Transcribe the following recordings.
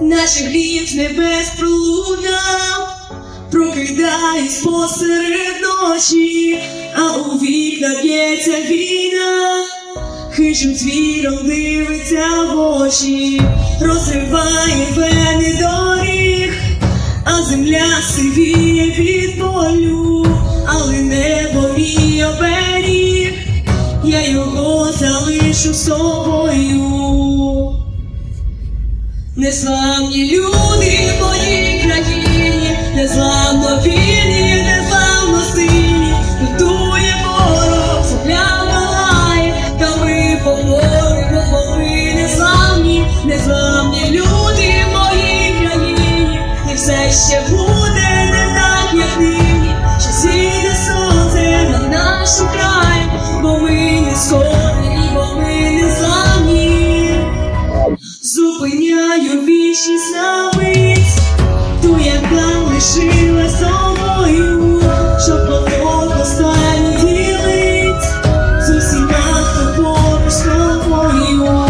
Наших глів з небес пролунав, прокидаюсь посеред ночі, а у вікна б'ється війна, хижим звіром дивиться в очі, розриває вени доріг, а земля сивіє від болю, але небо мій оберіг, я його залишу собою. Незламні люди в моїй країні, незламно вільні, незламно сильні, Готує ворог, земля палає, та ми поборемо, бо ми незламні, незламні люди в моїй країні, і все ще буде Вічність на мить, ту, яка лишила собою, щоб поток останній ділить. З усіма, поруч з тобою,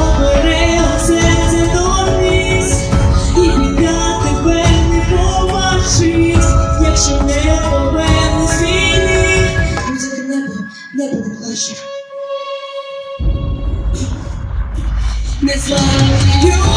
оберег серце доріс, і біда тебе не якщо не поверне війни, Друзяки, небо, небо не плаче. Незламні люди